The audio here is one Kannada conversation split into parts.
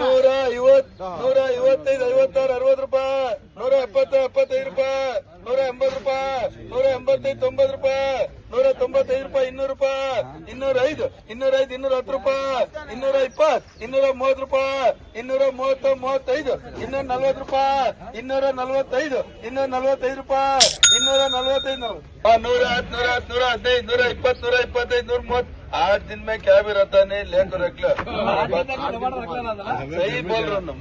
ನೂರ ಐವತ್ ನೂರ ಐವತ್ತೈದು ಐವತ್ತಾರು ಅರವತ್ತು ರೂಪಾಯಿ. ನೂರ ಎಪ್ಪತ್ತು ಎಪ್ಪತ್ತೈದು ರೂಪಾಯಿ. ನೂರ ಎಂಬತ್ ರೂಪಾಯಿ. ನೂರ ಎಂಬತ್ತೈದು ತೊಂಬತ್ತು ರೂಪಾಯಿ. ನೂರ ತೊಂಬತ್ತೈದು ರೂಪಾಯಿ ಇನ್ನೂರು ರೂಪಾಯಿ. ಇನ್ನೂರ ಐದು ಇನ್ನೂರ ಐದು ಇನ್ನೂರ ಹತ್ತು ರೂಪಾಯಿ. ಇನ್ನೂರ ಇಪ್ಪತ್ ಇನ್ನೂರ ಮೂವತ್ತು ರೂಪಾಯಿ. ಇನ್ನೂರ ಮೂವತ್ತ ಮೂವತ್ತೈದು. ಇನ್ನೂರ ನಲ್ವತ್ತು ರೂಪಾಯಿ. ಇನ್ನೂರ ನಲ್ವತ್ತೈದು ಇನ್ನೂರ ನಲ್ವತ್ತೈದು ರೂಪಾಯಿ. ಇನ್ನೂರ ನಲ್ವತ್ತೈದು ನೂರು ಹತ್ತು ನೂರ ಹತ್ತು ನೂರ ಹದಿನೈದು ನೂರ ಇಪ್ಪತ್ತು ನೂರ ಇಪ್ಪತ್ತೈದು ನೂರ ಮೂವತ್ತು आठ दिन में क्या भी रहता नहीं लेकर रख लो सही बोल रहा हूँ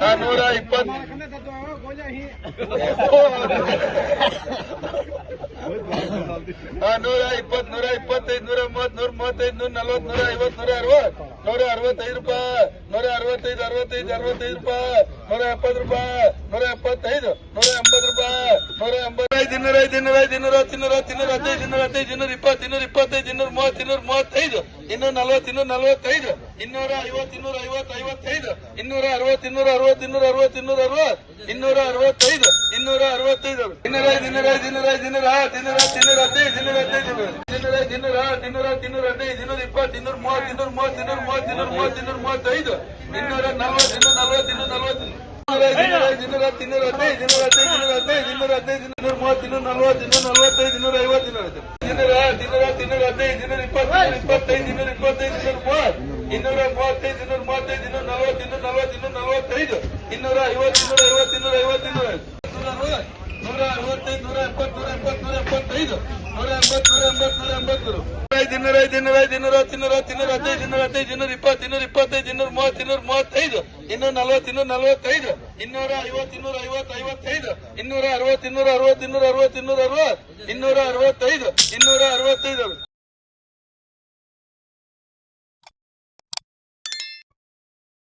हाँ, नूरा इप्पत हाँ, ನೂರ ಇಪ್ಪತ್ ನೂರ ಇಪ್ಪತ್ತೈದು ನೂರ ಮೂವತ್ ನೂರ ಮೂವತ್ತೈದು ನೂರ ನಲ್ವತ್ ನೂರ ಐವತ್ ನೂರ ಅರವತ್ ನೂರ ಅರವತ್ತೈದು ರೂಪಾಯಿ ನೂರ ಅರವತ್ತೈದು ಅರವತ್ತೈದು ಅರವತ್ತೈದು ರೂಪಾಯಿ ನೂರ ಎಪ್ಪತ್ತು ರೂಪಾಯಿ ನೂರ ಎಪ್ಪತ್ತೈದು ನೂರ ಎಂಬತ್ತು ರೂಪಾಯಿ ನೂರ ಎಂಬತ್ತೈದು ಇನ್ನೂರ ಐದು ಇನ್ನೂರ ಹತ್ತು ಇನ್ನೂರ ಹದಿನೈದು ಇನ್ನೂರ ಹದಿನೈದು ಇನ್ನೂರ ಇಪ್ಪತ್ತು ಇನ್ನೂರ ಇಪ್ಪತ್ತೈದು ಇನ್ನೂರ ಮೂವತ್ತು ಇನ್ನೂರ ಮೂವತ್ತೈದು ಇನ್ನೂರ ನಲ್ವತ್ತು ಇನ್ನೂರ ನಲವತ್ತೈದು, ಇನ್ನೂರ ಐವತ್ತು ಇನ್ನೂರ ಐವತ್ತು, ಐವತ್ತೈದು, ಇನ್ನೂರ ಅರವತ್ತು ಇನ್ನೂರ ಅರವತ್ತು ಇನ್ನೂರ ಅರವತ್ತು ಇನ್ನೂರ ಅರವತ್ತು, ಇನ್ನೂರ ಅರವತ್ತೈದು ಇನ್ನೂರ ಅರವತ್ತೈದು. ಇನ್ನೂರ ಐದು ಇನ್ನೂರ ಐದು ಇನ್ನೂರ ಐದು, ಇನ್ನೂರ ಹತ್ತು ಇನ್ನೂರ ಹತ್ತು, ಇನ್ನೂರ ಹದಿನೈದು ಇನ್ನೂರ ಹದಿನೈದು, ಇನ್ನೂರ ಐದು, ಇನ್ನೂರ ಹತ್ತು ಇನ್ನೂರ ಹತ್ತು, ಇನ್ನೂರ ಹದಿನೈದು, ಇನ್ನೂರ ಇಪ್ಪತ್ತು, ಇನ್ನೂರ ಮೂವತ್ತು ಇನ್ನೂರ ಮೂವತ್ತು ಇನ್ನೂರ ಮೂವತ್ತು ಇನ್ನೂರ ಮೂವತ್ತು, ಇನ್ನೂರ ಮೂವತ್ತೈದು, ಇನ್ನೂರ ನಲ್ವತ್ತು ಇನ್ನೂರ ನಲ್ವತ್ತು ಇನ್ನೂರ ನಲ್ವತ್ತು ಐದು ಇನ್ನೂರ ಹತ್ತು, ಇನ್ನೂರ ಹದಿನೈದು ಇನ್ನೂರ ಹದಿನೈದು ಇನ್ನೂರ ಹದಿನೈದು ಇನ್ನೂರ ಹದಿನೈದು, ಇನ್ನೂರ ಮೂವತ್ತು, ಇನ್ನೂರ ನಲ್ವತ್ತು, ಇನ್ನೂರ ನಲ್ವತ್ತೈದು, ಇನ್ನೂರ ಐವತ್ತು, ಇನ್ನೂರ ಇನ್ನೂರ ಹತ್ತು ಇನ್ನೂರ ಹತ್ತು, ಇನ್ನೂರ ಹದಿನೈದು, ಇನ್ನೂರ ಇಪ್ಪತ್ತು ಇಪ್ಪತ್ತೈದು, ಇನ್ನೂರ ಇಪ್ಪತ್ತೈದು, ಇನ್ನೂರ ಮೂವತ್ತು. ಇನ್ನೂರ ಮೂವತ್ತೈದು ಇನ್ನೂರ ಮೂವತ್ತೈದು, ಇನ್ನೂರ ನಲ್ವತ್ತು ಇನ್ನೂರ ನಲ್ವತ್ತು, ಇನ್ನೂರ ನಲ್ವತ್ತೈದು. ಇನ್ನೂರ ಐವತ್ತು ಇನ್ನೂರ ಐವತ್ತು ಇನ್ನೂರ ಐವತ್ತು, ಇನ್ನೂರ ನೂರ ಅರವತ್ತೈದು, ನೂರ ಎಪ್ಪತ್ತು ನೂರ ಎಪ್ಪತ್ತು, ನೂರ ಎಪ್ಪತ್ತೈದು. ನೂರ ಎಂಬತ್ತು ನೂರ ಎಂಬತ್ತು ನೂರ ಎಂಬತ್ತು ಇನ್ನೂರ ಐದು ಇನ್ನೂರ ಐದು, ಇನ್ನೂರ ಹತ್ತು ಇನ್ನೂರ ಹತ್ತು, ಇನ್ನೂರ ಹದಿನೈದು ಇನ್ನೂರ ಹದಿನೈದು, ಇನ್ನೂರ ಇಪ್ಪತ್ತು, ಇನ್ನೂರ ಇಪ್ಪತ್ತೈದು, ಇನ್ನೂರ ಮೂವತ್ತು, ಇನ್ನೂರ ಮೂವತ್ತೈದು. ಇನ್ನೂರ ನಲ್ವತ್ತು, ಇನ್ನೂರ ನಲ್ವತ್ತೈದು. ಇನ್ನೂರ ಐವತ್ ಇನ್ನೂರ ಐವತ್ತು, ಐವತ್ತೈದು. ಇನ್ನೂರ ಅರವತ್ತು ಇನ್ನೂರ ಅರವತ್ತು ಇನ್ನೂರ ಅರವತ್ತು ಇನ್ನೂರ ಅರವತ್ತು, ಇನ್ನೂರ ಅರವತ್ತೈದು. ಇನ್ನೂರ ಅರವತ್ತೈದು.